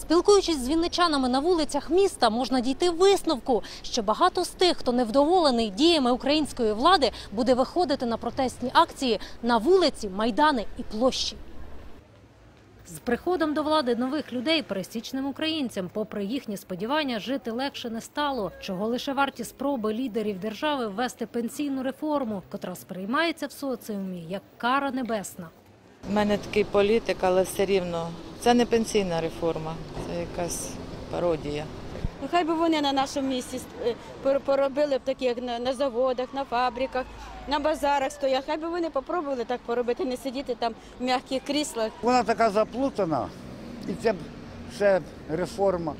Спілкуючись з вінничанами на вулицях міста, можна дійти висновку, що багато з тих, хто невдоволений діями української влади, буде виходити на протестні акції на вулиці, майдани і площі. З приходом до влади нових людей пересічним українцям, попри їхні сподівання, жити легше не стало. Чого лише варті спроби лідерів держави ввести пенсійну реформу, котра сприймається в соціумі як кара небесна. У мене такий політик, але все рівно це не пенсійна реформа, це якась пародія. Ну, хай би вони на нашому місці е, поробили б таких на, на заводах, на фабриках, на базарах стоять. Хай би вони попробували так поробити, не сидіти там в м'яких кріслах. Вона така заплутана, і це б реформа.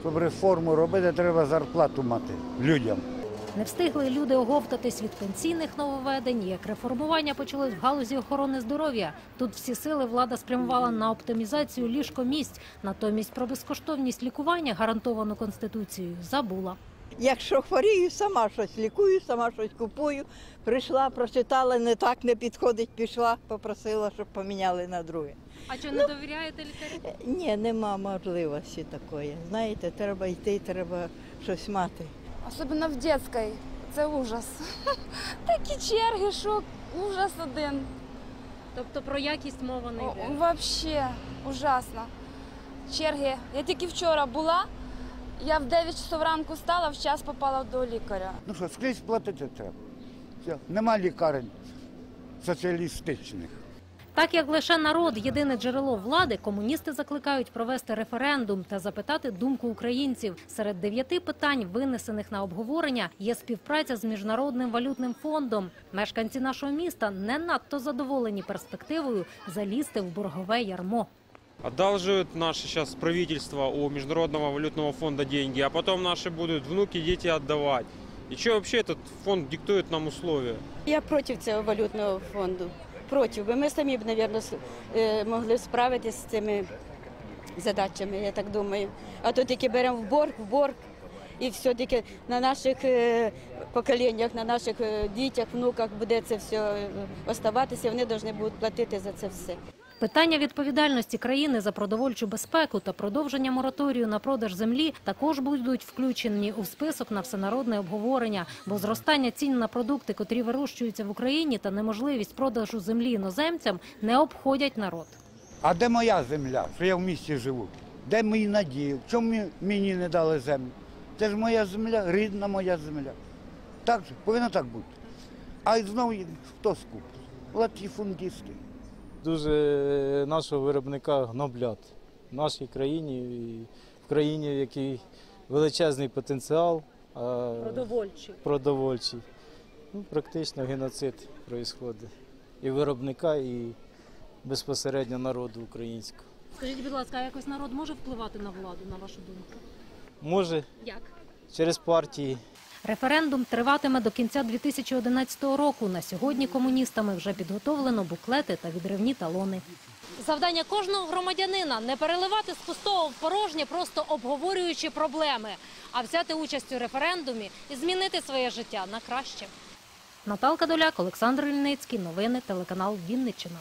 Щоб реформу робити, треба зарплату мати людям. Не встигли люди оговтатись від пенсійних нововведень, як реформування почалось в галузі охорони здоров'я. Тут всі сили влада спрямувала на оптимізацію ліжкомісць. Натомість про безкоштовність лікування, гарантовану конституцією, забула. Якщо хворію, сама щось лікую, сама щось купую. Прийшла, прочитала, не так не підходить, пішла, попросила, щоб поміняли на друге. А що не довіряєте лікарю? Ні, нема можливості такої. Знаєте, треба йти, треба щось мати. Особливо в дитячій. Це ужас. Такі черги, що ужас один. Тобто про якість мова не йде. Вообще ужасно. Черги. Я тільки вчора була. Я в 9 часов ранку стала, в час попала до лікаря. Ну що, скрізь платити треба. Все. Нема лікарень соціалістичних. Так як лише народ єдине джерело влади, комуністи закликають провести референдум та запитати думку українців. Серед дев'яти питань, винесених на обговорення, є співпраця з міжнародним валютним фондом. Мешканці нашого міста не надто задоволені перспективою залізти в боргове ярмо. Одалживают наше сейчас правительство у Международного валютного фонда деньги, а потом наши будут внуки, дети отдавать. И что вообще этот фонд диктует нам условия? Я проти цього валютного фонду. Проти. Бо ми самі б, мабуть, могли справитися з цими задачами, я так думаю. А то тільки беремо в борг, в борг. І все-таки на наших е, поколіннях, на наших е, дітях, внуках буде це все е, оставатися, вони повинні будуть платити за це все. Питання відповідальності країни за продовольчу безпеку та продовження мораторію на продаж землі також будуть включені у список на всенародне обговорення, бо зростання цін на продукти, котрі вирощуються в Україні, та неможливість продажу землі іноземцям не обходять народ. А де моя земля, що я в місті живу? Де мої надії? Чому мені- не дали землю? Це ж моя земля, рідна моя земля. Так же, повинно так бути. А знову хто скупить? Латифундисти. Дуже нашого виробника гноблять в нашій країні, і в країні, в якій величезний потенціал а Продовольчі. продовольчий. Ну, практично геноцид відбувається. І виробника, і безпосередньо народу українського. Скажіть, будь ласка, а якось народ може впливати на владу, на вашу думку? Може, Як? через партії. Референдум триватиме до кінця 2011 року. На сьогодні комуністами вже підготовлено буклети та відривні талони. Завдання кожного громадянина не переливати з пустого в порожнє, просто обговорюючи проблеми, а взяти участь у референдумі і змінити своє життя на краще. Наталка Доляк, Олександр Ільницький. Новини телеканал Вінниччина.